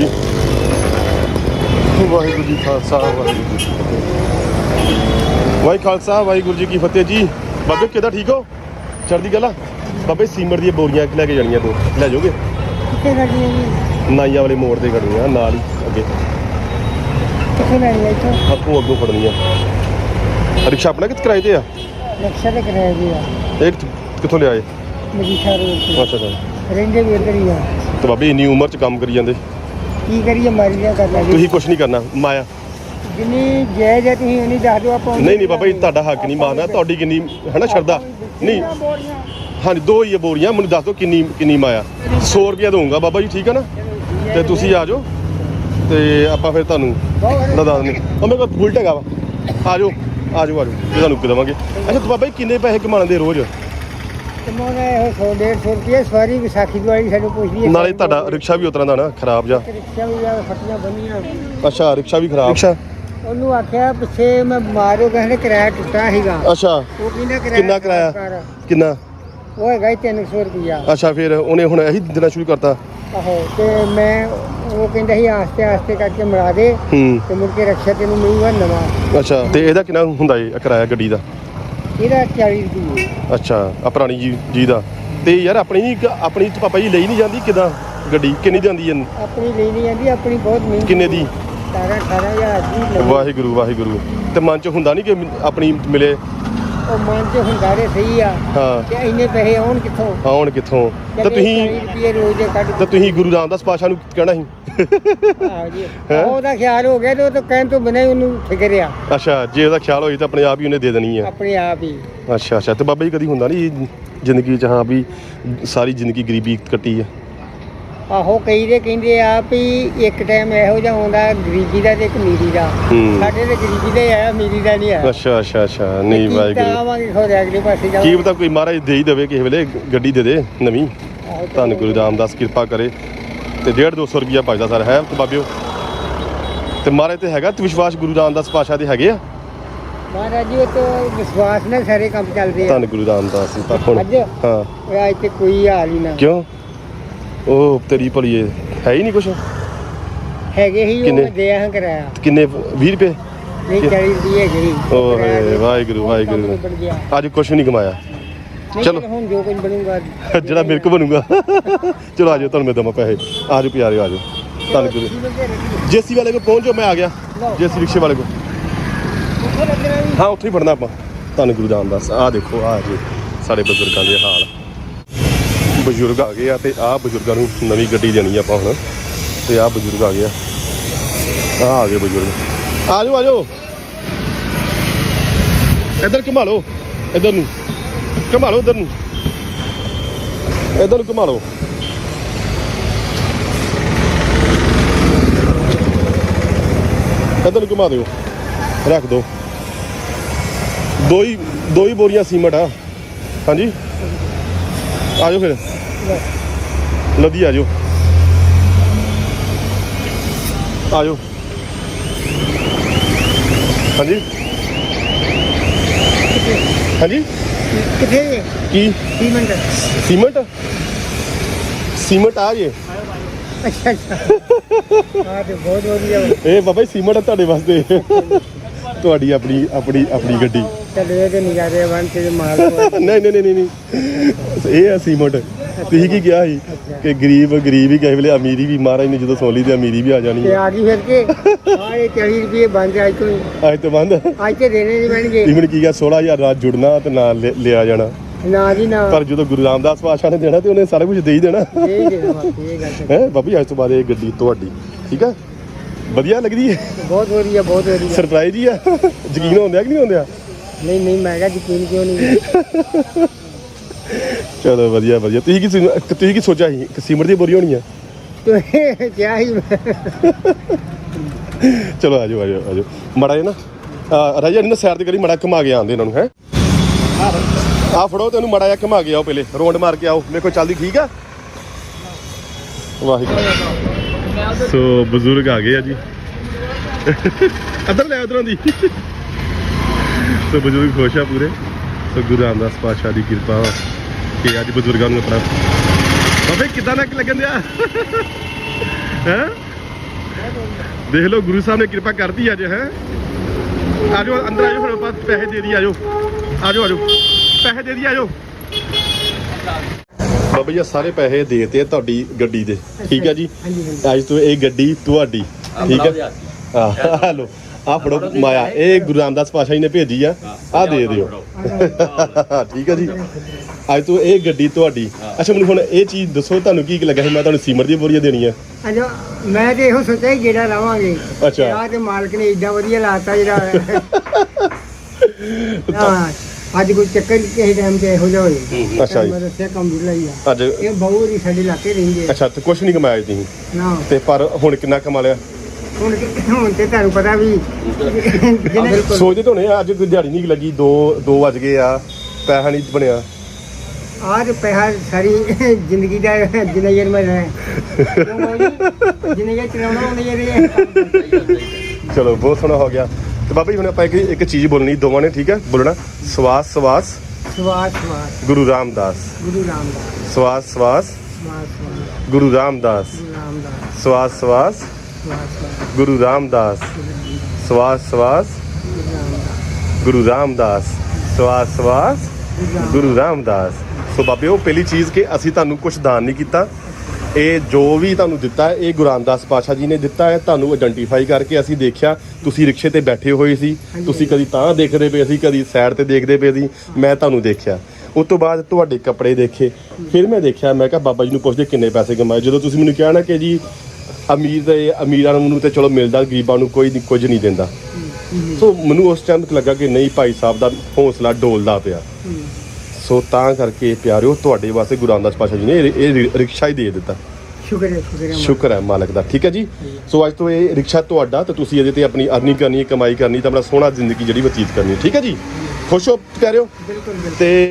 ਜੀ। ਵਾਹਿਗੁਰੂ ਜੀ ਖਾਲਸਾ ਵਾਹਿਗੁਰੂ ਜੀ ਵਾਹਿ ਖਾਲਸਾ ਵਾਹਿਗੁਰੂ ਜੀ ਕੀ ਫਤਿਹ ਜੀ। ਬਾਬੇ ਕਿਦਾਂ ਠੀਕ ਹੋ? ਚੜ੍ਹਦੀ ਗੱਲ ਬਾਬੇ ਸੀਮਰ ਦੀਆਂ ਬੋਰੀਆਂ ਲੈ ਕੇ ਜਾਣੀਆਂ ਤੂੰ। ਲੈ ਜਾਓਗੇ? ਕਿੱਥੇ ਹੈ ਜੀ ਨਾਈਆਂ ਵਾਲੇ ਮੋੜ ਤੇ ਖੜੀਆਂ ਨਾਲ ਹੀ ਅੱਗੇ। ਕਿੱਥੇ ਲੈਣੀ ਹੈ ਇੱਥੋਂ? ਆਪੂ ਅੱਗੋਂ ਫੜਨੀਆਂ ਰਿਕਸ਼ਾ ਆਪਣਾ ਕਿਤ ਕਿਰਾਏ ਤੇ ਆ? ਨਕਸ਼ਾ ਤੇ ਜੀ ਆ। ਇਹ ਕਿੱਥ- ਕਿੱਥੋਂ ਲਿਆਏ? ਮਜੀਠਾ ਰੋਡ ਤੇ। ਅੱਛਾ ਅੱਛਾ। ਰਹਿੰਦੇ ਵੀ ਇੱਧਰ ਹੀ ਆ। ਤੇ ਬਾਬੇ ਇੰਨੀ ਉਮਰ ਚ ਕੰਮ ਕਰੀ ਜਾਂਦੇ। ਕੀ ਕਰੀਏ ਮਾਰੀਆਂ ਕਰਨਾ ਜੀ। ਤੁਸੀਂ ਕੁਝ ਨਹੀਂ ਕਰਨਾ ਮਾਇਆ। ਜਿੰਨੀ ਜਾਇਜ਼ ਹੈ ਤੁਸੀਂ ਉਨੀ ਦੱਸ ਦਿਓ ਆਪਾਂ ਨਹੀਂ ਨਹੀਂ ਬਾਬਾ ਜੀ ਤੁਹਾਡਾ ਹੱਕ ਨਹੀਂ ਮਾਰਨਾ ਤੁਹਾਡੀ ਕਿੰਨੀ ਹੈ ਨਾ ਸ਼ਰਦਾ ਨਹੀਂ। ਹਾਂਜੀ ਦੋ ਹੀ ਆ ਬੋਰੀਆਂ ਮੈਨੂੰ ਦੱਸ ਦਿਓ ਕਿੰਨੀ ਕਿੰਨੀ ਮਾਇਆ। 100 ਰੁਪਿਆ ਦਊਂਗਾ ਬਾਬਾ ਜੀ ਠੀਕ ਹੈ ਨਾ? ਤੇ ਤੁਸੀਂ ਆ ਜਾਓ ਤੇ ਆਪਾਂ ਫਿਰ ਤੁਹਾਨੂੰ ਨਾ ਦੱਸ ਦਿੰਦੇ ਉਹ ਮੇਰੇ ਕੋਲ ਬੁਲਟ ਹੈਗਾ ਵਾ। ਆ ਜਾਓ ਆ ਜਾਓ ਆ ਜਾਓ ਤੇ ਤੁਹਾਨੂੰ ਦਵਾਂਗੇ। ਅੱਛਾ ਬਾਬਾ ਜੀ ਕਿੰਨੇ ਪੈਸੇ ਕਮਾਉਂਦੇ ਰੋਜ਼? ਕਮਾਉਣਾ ਇਹ 100 150 ਰੁਪਏ ਸਵਾਰੀ ਵਿਸਾਖੀ ਦਵਾਈ ਸਾਨੂੰ ਪੁੱਛਦੀ ਹੈ। ਨਾਲੇ ਤੁਹਾਡਾ ਰਿਕਸ਼ਾ ਵੀ ਉਤਰਾਂ ਦਾ ਨਾ ਖਰਾਬ ਜਾ ਰਿਕਸ਼ਾ ਵੀ ਆ ਫੱਟੀਆਂ ਬੰਨੀਆਂ। ਅੱਛਾ ਰਿਕਸ਼ਾ ਵੀ ਖਰਾਬ। ਰਿਕਸ਼ਾ? ਉਹਨੂੰ ਆਖਿਆ ਪਿੱਛੇ ਮੈਂ ਬਿਮਾਰ ਹੋ ਗਿਆ ਕਿਰਾਇਆ ਟੁੱਟਾ ਸੀਗਾ। ਅੱਛਾ। ਉਹ ਕਹਿੰਦਾ ਕਿਰਾਇਆ ਕਿੰਨਾ ਕਿਰਾਇਆ? ਕਰ। ਕਿੰਨਾ? ਉਹ ਹੈਗਾ 300 ਰੁਪਿਆ ਅੱਛਾ ਫਿਰ ਉਹਨੇ ਹੁਣ ਇਹੀ ਦੇਣਾ ਸ਼ੁਰੂ ਕਰਤਾ। ਆਹੋ ਤੇ ਮੈਂ ਉਹ ਕਹਿੰਦਾ ਸੀ ਆਸਤੇ ਆਸਤੇ ਕਰਕੇ ਮਰਾ ਦੇ। ਤੇ ਮੁੜ ਕੇ ਰਕਸ਼ਾ ਤੈਨੂੰ ਮਿਲੂਗਾ ਨਵਾਂ। ਅੱਛਾ ਤੇ ਇਹਦਾ ਕਿੰਨਾ ਹੁੰਦਾ ਏ ਕਿਰਾਇਆ ਗੱਡੀ ਦਾ? ਇਹਦਾ 40 ਰੁਪਏ। ਅੱਛਾ ਆ ਪੁਰਾਣੀ ਜੀ ਜੀ ਦਾ। ਤੇ ਯਾਰ ਆਪਣੀ ਨਹੀਂ ਆਪਣੀ ਤੇ ਪਾਪਾ ਜੀ ਲਈ ਨਹੀਂ ਜਾਂਦੀ ਕਿਦਾਂ? ਗੱਡੀ ਕਿੰਨੀ ਜਾਂਦੀ ਹੈ ਆਪਣੀ ਲਈ ਨਹੀਂ ਜਾਂਦੀ ਆਪਣੀ ਬਹੁਤ ਮਹਿੰਗੀ ਕਿੰਨੇ ਦੀ? 17 18000 ਦੀ। ਵਾਹਿਗੁਰੂ ਵਾਹਿਗੁਰੂ। ਤੇ ਮਨ ਚ ਹੁੰਦਾ ਨਹੀਂ ਕਿ ਮ- ਆਪਣੀ ਮਿਲੇ ਉਹ ਮਨ ਚ ਹੁੰਦਾ ਰੇ ਸਹੀ ਆ ਹਾਂ। ਤੇ ਇੰਨੇ ਪੈਸੇ ਆਉਣ ਕਿੱਥੋਂ? ਆਉਣ ਕਿੱਥੋਂ? ਤੇ ਕਹਿੰਦੇ ਤੁਸੀਂ 40 ਰੁਪਏ ਰੋਜ਼ ਦੇ ਕੱਢ ਤੇ ਤੁਸੀਂ ਗੁਰੂ ਰਾਮਦਾਸ ਪਾਸ਼ਾ ਨੂੰ ਕਹਿਣਾ ਸੀ। ਆਹੋ ਜੀ। ਉਹਦਾ ਖਿਆਲ ਹੋ ਗਿਆ ਤੇ ਉਹ ਤਾਂ ਕਹਿਣ ਤੋਂ ਬਿਨਾਂ ਹੀ ਉਹਨੂੰ ਫਿਕਰ ਆ। ਅੱਛਾ ਜੇ ਉਹਦਾ ਖਿਆਲ ਹੋਈ ਤਾਂ ਆਪਣੇ ਆਪ ਹੀ ਉਹਨੇ ਦੇ ਦੇਣੀ ਹੈ ਆਪਣੇ ਆਪ ਹੀ। ਅੱਛਾ ਅੱਛਾ। ਤੇ ਬਾਬਾ ਜੀ ਕਦੀ ਹੁੰਦਾ ਨਹੀਂ ਜ਼ਿੰਦਗੀ ਚ ਹਾਂ ਵੀ ਸਾਰੀ ਜ਼ਿੰਦਗੀ ਗਰੀਬੀ ਕੱਟੀ ਹੈ ਆਹੋ ਕਈ ਦੇ ਕਹਿੰਦੇ ਆ ਵੀ ਇੱਕ ਟਾਈਮ ਇਹੋ ਜਿਹਾ ਆਉਂਦਾ ਗਰੀਬੀ ਦਾ ਤੇ ਇੱਕ ਦਾ। ਹੂੰ। ਸਾਡੇ ਤੇ ਗਰੀਬੀ ਦਾ ਹੀ ਮੀਰੀ ਦਾ ਨਹੀਂ ਆਇਆ ਅੱਛਾ ਅੱਛਾ ਅੱਛਾ। ਨਹੀਂ ਵਾਹਿਗੁਰੂ। ਆਵਾਂਗੇ ਖੋਰੇ ਅਗਲੇ ਪਾਸੇ ਕੀ ਜਾਵਾਂਗੇ ਪਤਾ ਕੋਈ ਮਹਾਰਾਜ ਦੇ ਹੀ ਦੇਵੇ ਕਿਸੇ ਵੇਲੇ ਗੱਡੀ ਦੇ ਦੇ ਨਵੀਂ। ਧੰਨ ਗੁਰੂ ਰਾਮਦਾਸ ਕਿਰਪਾ ਕਰੇ। ਤੇ 1.5 200 ਰੁਪਿਆ ਬਚਦਾ ਸਰ ਹੈ ਤੇ ਬਾਬਿਓ? ਤੇ ਮਹਾਰਾਜ ਤੇ ਹੈਗਾ ਤੇ ਵਿਸ਼ਵਾਸ ਗੁਰੂ ਰਾਮਦਾਸ ਪਾਸ਼ਾ ਦੇ ਹੈਗੇ ਆ? ਮਹਾਰਾਜ ਜੀ ਉਹ ਤੋਂ ਵਿਸ਼ਵਾਸ ਨਾਲ ਸਾਰੇ ਕੰਮ ਚੱਲਦੇ ਆ। ਧੰਨ ਗੁਰੂ ਰਾਮਦਾਸ ਜੀ ਤਾਂ ਹੁਣ। ਅੱਜ? ਹਾਂ। ਉਹ ਅੱਜ ਤੇ ਕੋਈ ਹਾਲ ਹੀ ਨਾ। ਕਿਉਂ? ਉਹ ਤੇਰੀ ਭਲੀਏ ਹੈ ਹੀ ਨਹੀਂ ਕੁਛ। ਹੈਗੇ ਹੀ ਕਿੰਨੇ? ਉਹ ਦਿਆ ਹਾਂ ਕਰਾਇਆ। ਕਿੰਨੇ? 20 ਰੁਪਏ? ਨਹੀਂ 40 ਰੁਪਏ ਹੀ ਓਏ ਵਾਹਿਗੁਰੂ ਵਾਹਿਗੁਰੂ। ਨਿਬੜ ਗਿਆ। ਅੱਜ ਕੁਛ ਨਹੀਂ ਕਮਾਇਆ। ਨਹੀਂ ਚਲੋ। ਹੁਣ ਜੋ ਕੁਝ ਬਣੂਗਾ ਜਿਹੜਾ ਮੇਰੇ ਕੋ ਬਣੂਗਾ। ਚਲੋ ਆਜੋ ਤੁਹਾਨੂੰ ਮੈਂ ਦਵਾਂ ਪੈਸੇ। ਆਜੋ ਪਿਆਰੇ ਆਜੋ। ਧੰਨ ਗੁਰੂ। ਜੇਸੀ ਵਾਲੇ ਕੋ ਪਹੁੰਚੋ ਮੈਂ ਆ ਗਿਆ। ਜੇਸੀ ਰਿਕਸ਼ੇ ਵਾਲੇ ਕੋ ਹਾਂ ਉੱਥੇ ਹੀ ਫੜਨਾ ਆਪਾਂ। ਧੰਨ ਗੁਰੂ ਰਾਮਦਾਸ। ਆਹ ਦੇਖੋ ਆਹ ਜੀ ਸਾਡੇ ਬਜ਼ੁਰਗਾਂ ਦੇ ਹਾਲ। ਬਜ਼ੁਰਗ ਆ ਗਏ ਆ ਤੇ ਆਹ ਬਜ਼ੁਰਗਾਂ ਨੂੰ ਨਵੀਂ ਗੱਡੀ ਦੇਣੀ ਆਪਾਂ ਹੁਣ। ਤੇ ਆਹ ਬਜ਼ੁਰਗ ਆ ਗਏ ਆ। ਆਹ ਆ ਗਏ ਬਜ਼ੁਰਗ। ਆ ਜਾਓ ਆ ਜਾਓ ਇੱਧਰ ਘੁਮਾ ਲਓ। ਇੱਧਰ ਨੂੰ। ਘੁਮਾ ਲਓ ਇੱਧਰ ਨੂੰ। ਇੱਧਰ ਨੂੰ ਘੁਮਾ ਲਓ। ਇੱਧਰ ਨੂੰ ਘੁਮਾ ਦਿਓ। ਰੱਖ ਦਿਓ ਦੋ ਹੀ ਦੋ ਹੀ ਬੋਰੀਆਂ ਸੀਮਟ ਆ। ਹਾਂਜੀ। ਆ ਜਾਓ ਫਿਰ। ਲਦੀ ਆ ਜਾਓ ਆ ਜਾਓ ਹਾਂਜੀ। ਹਾਂਜੀ। ਕਿੱਥੇ ਕੀ? ਸੀਮੈਂਟ। ਸੀਮਟ? ਸੀਮਟ ਆ ਜੇ। ਅੱਛਾ ਅੱਛਾ। ਆ ਤੇ ਬਹੁਤ ਵਧੀਆ। ਇਹ ਬਾਬਾ ਜੀ ਸੀਮਟ ਆ ਤੁਹਾਡੇ ਵਾਸਤੇ। ਤੁਹਾਡੀ ਆਪਣੀ ਆਪਣੀ ਆਪਣੀ ਗੱਡੀ। ਚੱਲੇ ਤੇ ਨਜ਼ਾਰੇ ਬਣ ਤੇ ਮਾਲ ਪਵਾ। ਨਹੀਂ ਨਹੀਂ ਨਹੀਂ ਨਹੀਂ। ਇਹ ਆ ਸੀਮਟ। ਤੁਸੀਂ ਕੀ ਕਿਹਾ ਸੀ? ਕਿ ਗਰੀਬ ਗਰੀਬ ਹੀ ਕਿਸੇ ਵੇਲੇ ਅਮੀਰੀ ਵੀ ਮਹਾਰਾਜ ਨੇ ਜਦੋਂ ਸੋਲੀ ਤੇ ਅਮੀਰੀ ਵੀ ਆ ਜਾਣੀ ਤੇ ਹੈ। ਆ ਗਈ ਫਿਰ ਕੇ? ਆ ਇਹ 40 ਰੁਪਏ ਬਣ ਜਾਏ ਤੂੰ। ਅੱਜ ਤੋਂ ਬੰਦ? ਅੱਜ ਤੇ ਦੇਣੇ ਨਹੀਂ ਬਣਗੇ ਇਵਨ ਕੀ ਗਿਆ 16000 ਰਾਤ ਜੁੜਨਾ ਤੇ ਨਾਲ ਲਿ- ਲਿਆ ਜਾਣਾ। ਨਾ ਜੀ ਨਾ। ਪਰ ਜਦੋਂ ਗੁਰੂ ਰਾਮਦਾਸ ਪਾਤਸ਼ਾਹ ਨੇ ਦੇਣਾ ਤੇ ਉਹਨੇ ਸਾਰਾ ਕੁਝ ਦੇ ਹੀ ਦੇਣਾ। ਇਹ ਹੀ ਦੇਣਾ ਬਾਕੀ ਇਹ ਗੱਲ ਤੇ ਹੈ? ਬਾਬੀ ਅੱਜ ਤੋਂ ਬਾਅਦ ਇਹ ਗੱਡੀ ਤੁਹਾਡੀ। ਠੀਕ ਆ? ਵਧੀਆ ਲੱਗਦੀ ਹੈ? ਬਹੁਤ ਵਧੀਆ ਬਹੁਤ ਵਧੀਆ। ਸਰਪ੍ਰਾਈਜ਼ ਹੀ ਆ। ਯਕੀਨ ਹੁੰਦਿਆ ਕਿ ਨਹੀਂ ਹੁੰਦਿਆ ਨਹੀਂ ਨਹੀਂ ਮੈਂ ਕਿਹਾ ਯਕੀਨ ਕਿਉਂ ਨਹੀਂ ਚਲੋ ਵਧੀਆ ਵਧੀਆ। ਤੁਸੀਂ ਕੀ ਤੁਸੀਂ ਕੀ ਸੋਚਿਆ ਸੀ? ਕਿ ਦੀ ਬੋਰੀ ਹੋਣੀ ਆ? ਤੂੰ ਕਿਹਾ ਹੀ ਚਲੋ ਆਜੋ ਆਜੋ ਆਜੋ। ਮੜਾ ਜੇ ਨਾ ਆ, ਰਾਜਾ ਨੇ ਸਾਈਡ ਤੇ ਕਰੀ ਮੜਾ ਘੁਮਾ ਕੇ ਆਂਦੇ ਇਹਨਾਂ ਨੂੰ ਹੈ? ਆ ਫੜੋ ਤੈਨੂੰ ਮੜਾ ਜਿਹਾ ਘੁਮਾ ਕੇ ਆਓ ਪਹਿਲੇ। ਰੌਂਡ ਮਾਰ ਕੇ ਆਓ। ਮੇਰੇ ਕੋਲ ਚੱਲਦੀ ਠੀਕ ਆ? ਵਾਹਿਗੁਰੂ। ਸੋ ਬਜ਼ੁਰਗ ਆ ਗਏ ਆ ਜੀ। ਅੱਧਰ ਲੈ ਉਧਰੋਂ ਦੀ। ਸੋ ਬਜ਼ੁਰਗ ਖੁਸ਼ ਆ ਪੂਰੇ। ਸੋ ਗੁਰੂ ਰਾਮਦਾਸ ਪਾਤਸ਼ਾਹ ਦੀ ਕਿਰਪਾ ਕਿ ਅੱਜ ਬਜ਼ੁਰਗਾਂ ਨੂੰ ਆਪਣਾ ਬਾਬੇ ਕਿਦਾਂ ਨਾ ਲੱਗਣ ਦਿਆ? ਹੈ? ਦੇਖ ਲਓ ਗੁਰੂ ਸਾਹਿਬ ਨੇ ਕਿਰਪਾ ਕਰਤੀ ਅੱਜ ਹੈ? ਆਜੋ ਅੰਦਰ ਆਜੋ ਹੁਣ ਆਪਾਂ ਪੈਸੇ ਦੇ ਦੀ ਆਜੋ। ਆਜੋ ਆਜੋ। ਪੈਸੇ ਦੇ ਦੀ ਆਜੋ। ਬਾਬਾ ਜੀ ਸਾਰੇ ਪੈਸੇ ਦੇਤੇ ਆ ਤੁਹਾਡੀ ਗੱਡੀ ਦੇ। ਠੀਕ ਹੈ ਜੀ? ਅੱਜ ਤੋਂ ਇਹ ਗੱਡੀ ਤੁਹਾਡੀ। ਠੀਕ ਹੈ ਹਾਂ ਹਲੋ ਆ ਫੜੋ ਮਾਇਆ ਇਹ ਗੁਰੂ ਰਾਮਦਾਸ ਪਾਸ਼ਾ ਜੀ ਨੇ ਭੇਜੀ ਆ। ਆ ਦੇ ਦਿਓ। ਠੀਕ ਹੈ ਜੀ। ਅੱਜ ਤੋਂ ਇਹ ਗੱਡੀ ਤੁਹਾਡੀ। ਅੱਛਾ ਮੈਨੂੰ ਹੁਣ ਇਹ ਚੀਜ਼ ਦੱਸੋ ਤੁਹਾਨੂੰ ਕੀ ਲੱਗਾ ਸੀ? ਮੈਂ ਤੁਹਾਨੂੰ ਸੀਮਰ ਦੀਆਂ ਬੋਰੀਆਂ ਦੇਣੀਆਂ। ਅਜੋ ਮੈਂ ਤੇ ਇਹੋ ਸੋਚਿਆ ਜਿਹੜਾ ਲਾਵਾਂਗੇ। ਅੱਛਾ। ਯਾਰ ਤੇ ਮਾਲਕ ਨੇ ਏਡਾ ਵਧੀਆ ਲਾਤਾ ਜਿਹੜਾ। ਹਾਂ ਅੱਜ ਕੋਈ ਚੱਕਰ ਨਹੀਂ ਕਿਸੇ ਟਾਈਮ ਤੇ ਇਹੋ ਜਿਹਾ ਹੋਏ ਅੱਛਾ ਜੀ। ਮੈਂ ਦੱਸਿਆ ਕੰਮ ਲਈ ਆ। ਅੱਜ ਇਹ ਬਹੁ ਦੀ ਸਾਡੇ ਇਲਾਕੇ ਰਹਿੰਦੇ ਆ। ਅੱਛਾ ਤੇ ਕੁਝ ਨਹੀਂ ਕਮਾਇਆ ਤੁਸੀਂ? ਨਾ। ਤੇ ਪਰ ਹੁਣ ਕਿੰਨਾ ਕਮਾ ਲਿਆ? ਹੁਣ ਹੁਣ ਤੇ ਤੁਹਾਨੂੰ ਪਤਾ ਵੀ ਜਿਹਨੇ ਸੋਚਦੇ ਤਾਂ ਹੋਣੇ ਆ, ਅੱਜ ਕੋਈ ਦਿਹਾੜੀ ਨਹੀਂ ਲੱਗੀ 2 2 ਵਜ ਗਏ ਆ ਪੈਸਾ ਨਹੀਂ ਬਣਿਆ। ਆਜ ਪੈਸਾ ਸਾਰੀ ਜ਼ਿੰਦਗੀ ਦਾ ਜਿੰਨਾ ਚਿਰ ਮੈਂ ਰਹਿ ਜਿੰਨੇ ਚਿਰ ਚਲਾਉਣਾ ਉਹਨੇ ਚਿਰ ਚਲੋ ਬਹੁਤ ਸੋਹਣਾ ਹੋ ਗਿਆ। ਤੇ ਬਾਬਾ ਜੀ ਹੁਣ ਆਪਾਂ ਇੱਕ ਇੱਕ ਚੀਜ਼ ਬੋਲਣੀ ਦੋਵਾਂ ਨੇ ਠੀਕ ਹੈ? ਬੋਲਣਾ। ਸਵਾਸ ਸਵਾਸ। ਸਵਾਸ ਸਵਾਸ। ਗੁਰੂ ਰਾਮਦਾਸ। ਗੁਰੂ ਰਾਮਦਾਸ। ਸਵਾਸ ਸਵਾਸ। ਸਵਾਸ ਸਵਾਸ। ਗੁਰੂ ਰਾਮਦਾਸ। ਗੁਰੂ ਸਵਾਸ ਸਵਾਸ। ਗੁਰੂ ਰਾਮਦਾਸ, ਸਵਾਸ ਸਵਾਸ। ਗੁਰੂ ਰਾਮਦਾਸ, ਸਵਾਸ ਸਵਾਸ। ਗੁਰੂ ਰਾਮਦਾਸ। ਸੋ ਬਾਬੇ, ਉਹ ਪਹਿਲੀ ਚੀਜ਼ ਕਿ ਅਸੀਂ ਤੁਹਾਨੂੰ ਕੁਝ ਦਾਨ ਨਹੀਂ ਕੀਤਾ। ਇਹ ਜੋ ਵੀ ਤੁਹਾਨੂੰ ਦਿੱਤਾ ਹੈ ਇਹ ਗੁਰੂ ਰਾਮਦਾਸ ਪਾਸ਼ਾ ਜੀ ਨੇ ਦਿੱਤਾ ਹੈ। ਤੁਹਾਨੂੰ ਆਇਡੈਂਟੀਫਾਈ ਕਰਕੇ ਅਸੀਂ ਦੇਖਿਆ, ਤੁਸੀਂ ਰਿਕਸ਼ੇ ਤੇ ਬੈਠੇ ਹੋਏ ਸੀ। ਤੁਸੀਂ ਕਦੀ ਤਾਂ ਦੇਖਦੇ ਪਏ ਸੀ, ਕਦੀ ਸਾਈਡ ਤੇ ਦੇਖਦੇ ਪਏ ਸੀ। ਮੈਂ ਤੁਹਾਨੂੰ ਦੇਖਿਆ। ਉਸ ਤੋਂ ਬਾਅਦ ਤੁਹਾਡੇ ਕੱਪੜੇ ਦੇਖੇ। ਫਿਰ ਮੈਂ ਦੇਖਿਆ, ਮੈਂ ਕਿਹਾ, ਬਾਬਾ ਜੀ ਨੂੰ ਪੁੱਛਦੇ ਕਿੰਨੇ ਪੈਸੇ ਕਮਾਏ। ਜਦੋਂ ਤੁਸੀਂ ਮੈਨੂੰ ਕਿਹਾ ਨਾ ਕਿ ਜੀ ਅਮੀਰ ਦੇ ਅਮੀਰਾਂ ਨੂੰ ਤੇ ਚਲੋ ਮਿਲਦਾ ਗਰੀਬਾਂ ਨੂੰ ਕੋਈ ਨਹੀਂ ਕੁਝ ਨਹੀਂ ਦਿੰਦਾ। ਸੋ ਮੈਨੂੰ ਉਸ ਟਾਈਮ ਤੱਕ ਲੱਗਾ ਕਿ ਨਹੀਂ ਭਾਈ ਸਾਹਿਬ ਦਾ ਹੌਸਲਾ ਡੋਲਦਾ ਪਿਆ। ਸੋ ਤਾਂ ਕਰਕੇ ਪਿਆਰਿਓ ਤੁਹਾਡੇ ਵਾਸਤੇ ਗੁਰੂ ਰਾਮਦਾਸ ਪਾਸ਼ਾ ਜੀ ਨੇ ਇਹ ਰਿਕਸ਼ਾ ਹੀ ਦੇ ਦਿੱਤਾ। ਸ਼ੁਕਰ ਹੈ ਸ਼ੁਕਰ ਹੈ ਸ਼ੁਕਰ ਹੈ ਮਾਲਕ ਦਾ। ਠੀਕ ਹੈ ਜੀ? ਸੋ ਅੱਜ ਤੋਂ ਇਹ ਰਿਕਸ਼ਾ ਤੁਹਾਡਾ ਤੇ ਤੁਸੀਂ ਇਹਦੇ ਤੇ ਆਪਣੀ ਅਰਨਿੰਗ ਕਰਨੀ ਹੈ ਕਮਾਈ ਕਰਨੀ ਤਾਂ ਆਪਣਾ ਸੋਹਣਾ ਜ਼ਿੰਦਗੀ ਜਿਹੜੀ ਬਤੀਤ ਕਰਨੀ ਹੈ। ਠੀਕ ਹੈ ਜੀ? ਖੁਸ਼ ਹੋ ਪਿਆਰਿਓ? ਬਿਲਕੁਲ। ਤੇ